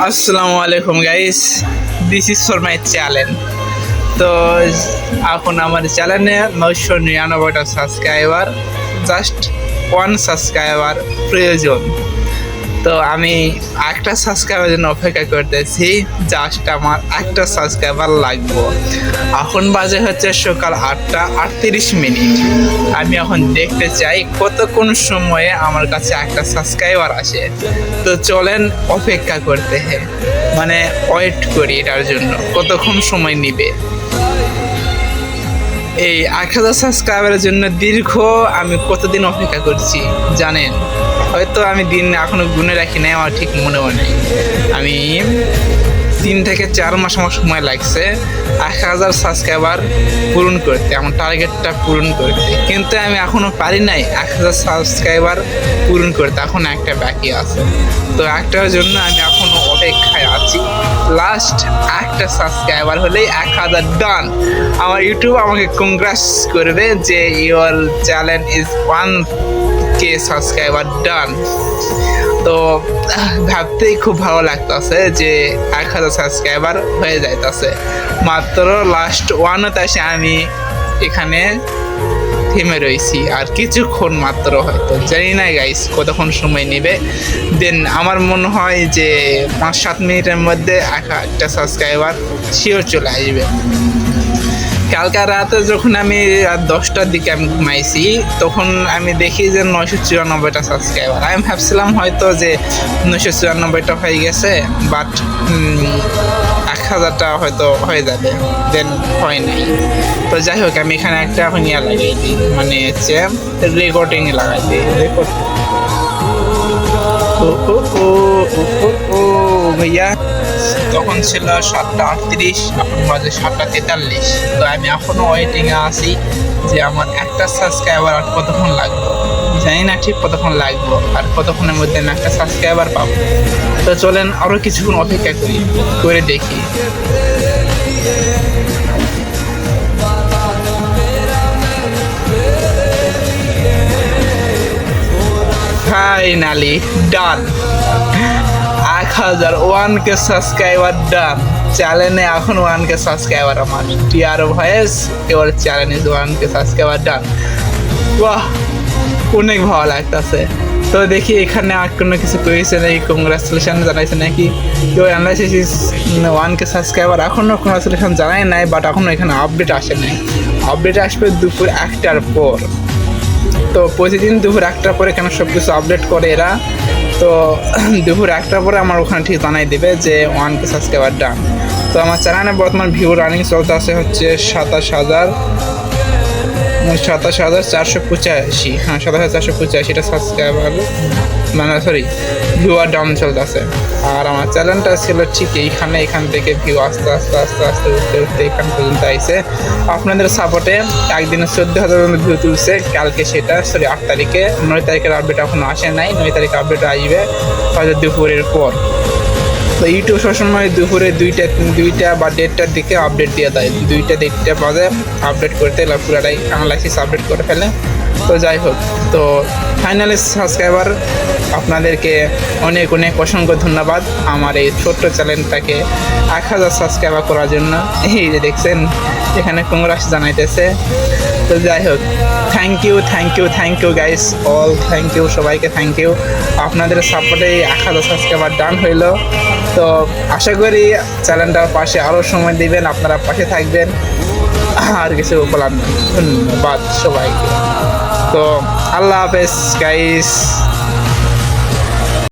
আসসালামু আলাইকুম guys this is for my channel তো এখন আমার চ্যানেলে নয়শো নিরানব্বইটা সাবস্ক্রাইবার জাস্ট ওয়ান সাবস্ক্রাইবার প্রয়োজন। তো আমি একটা সাবস্ক্রাইবার জন্য অপেক্ষা করতেছি জাস্ট আমার একটা সাবস্ক্রাইবার লাগবো। এখন বাজে হচ্ছে সকাল আটটা আটত্রিশ মিনিট। আমি এখন দেখতে চাই কতক্ষণ সময়ে আমার কাছে একটা সাবস্ক্রাইবার আসে। তো চলেন অপেক্ষা করতে হ্যাঁ মানে ওয়েট করি এটার জন্য, কতক্ষণ সময় নিবে। এই এক হাজার সাবস্ক্রাইবারের জন্য দীর্ঘ আমি কতদিন অপেক্ষা করছি, জানেন? হয়তো আমি দিন এখনও গুনে রাখি নাই, আমার ঠিক মনেও নেই। আমি তিন থেকে চার মাস আমার সময় লাগছে এক হাজার সাবস্ক্রাইবার পূরণ করতে, আমার টার্গেটটা পূরণ করতে। কিন্তু আমি এখনও পারি নাই এক হাজার সাবস্ক্রাইবার পূরণ করতে, এখন একটা বাকি আছে। তো একটার জন্য আমি এখনও অপেক্ষায় আছি। লাস্ট একটা সাবস্ক্রাইবার হলেই এক হাজার ডান আমার ইউটিউব আমাকে কংগ্রেস করবে যে your channel is one K subscriber done? তো, ভাবতেই খুব ভালো লাগতেছে যে এক হাজার সাবস্ক্রাইবার হয়ে যাইতেছে। মাত্র লাস্ট ওয়ানত এসে আমি এখানে থেমে রয়েছি আর কিছুক্ষণ মাত্র হয়তো। জানি না গাইস কতক্ষণ সময় নেবে। দেন আমার মনে হয় যে পাঁচ সাত মিনিটের মধ্যে এক একটা সাবস্ক্রাইবার শিওর চলে আসবে। কালকা রাতে যখন আমি দশটার দিকে আমি ঘুমাইছি, তখন আমি দেখি যে নয়শো চুরানব্বইটা সাবস্ক্রাইবার আমি ভাবছিলাম হয়তো যে নয়শো চুরানব্বইটা হয়ে গেছে বাট এক হাজারটা হয়তো হয়ে যাবে দেন হয় নাই। তো যাই হোক, আমি এখানে একটা ইয়া লাগাই দিই মানে হচ্ছে রেকর্ডিং লাগাই দিই রেকর্ড ও ও ও ও ভাইয়া তখন ছিল সাতটা আটত্রিশ এখন বাজে সাতটা তেতাল্লিশ তো আমি এখনও ওয়েটিংয়ে আছি যে আমার একটা সাবস্ক্রাইবার আর কতক্ষণ লাগবে জানি না ঠিক কতক্ষণ লাগবো আর কতক্ষণের মধ্যে আমি একটা সাবস্ক্রাইবার পাবো তো চলেন আরও কিছুক্ষণ অপেক্ষা করি করে দেখি ফাইনালি ডান এক হাজার ওয়ান কে সাবস্ক্রাইবার ডান চ্যানেলে এখন ওয়ান কে সাবস্ক্রাইবার আমার। টিআর ভয়েস এবার channel one K subscriber done বাহ, অনেক ভালো লাগতেছে। তো দেখি এখানে আর কোনো কিছু করেছে নাকি? কংগ্রাচুলেশন জানাইছে নাকি? কেউ অ্যানালাইসিস ওয়ান কে সাবস্ক্রাইবার এখনও কংগ্রাচুলেশন জানাই নাই বাট এখনও এখানে আপডেট আসে নাই। আপডেট আসবে দুপুর একটার পর। তো প্রতিদিন দুপুর একটার পরে কেন সব কিছু আপডেট করে এরা? তো দুপুর একটার পরে আমার ওখানে ঠিক জানাই দেবে যে ওয়ান কে সাবস্ক্রাইবার ডান তো আমার চ্যানেলে বর্তমান ভিউ রানিং চলতে আছে হচ্ছে সাতাশ হাজার। সাতাশ হাজার চারশো পঁচাশি। হ্যাঁ সাতাশ হাজার চারশো পঁচাশি পঁচাশিটা সাবস্ক্রাইবার মানে সরি ভিউয়ার ডাউন চলতেছে। আর আমার চ্যানেলটা ছিল ঠিক এইখানে, এখান থেকে ভিউ আস্তে আস্তে আস্তে আস্তে, উঠতে উঠতে এখান পর্যন্ত আইসে আপনাদের সাপোর্টে একদিনে চোদ্দ হাজার ভিউ তুলছে, কালকে সেটা সরি আট তারিখে। নয় তারিখের আপডেট এখনও আসে নাই, নয় তারিখে আপডেট আসবে হয়তো দুপুরের পর। তো ইউটিউব সবসময় দুপুরে দুইটা দুইটা বা দেড়টার দিকে আপডেট দিয়ে দেয়। দুইটা, দেড়টা বাজে আপডেট করতে পুরাটাই অ্যানালাইসিস আপডেট করে ফেলে। তো যাই হোক, তো ফাইনালি সাবস্ক্রাইবার আপনাদেরকে অনেক অনেক অসংখ্য ধন্যবাদ আমার এই ছোট্ট চ্যানেলটাকে এক হাজার সাবস্ক্রাইবার করার জন্য। এই যে দেখছেন, এখানে কংগ্রেস জানাইতেছে। তো যাই হোক thank you thank you thank you guys all thank you সবাইকে থ্যাংক ইউ আপনাদের সাপোর্টে এক হাজার সাবস্ক্রাইবার ডান হইল। তো আশা করি চ্যানেলটার পাশে আরও সময় দিবেন, আপনারা পাশে থাকবেন। আর কিছু বলার ধন্যবাদ সবাইকে। তো আল্লাহ হাফেজ গাইস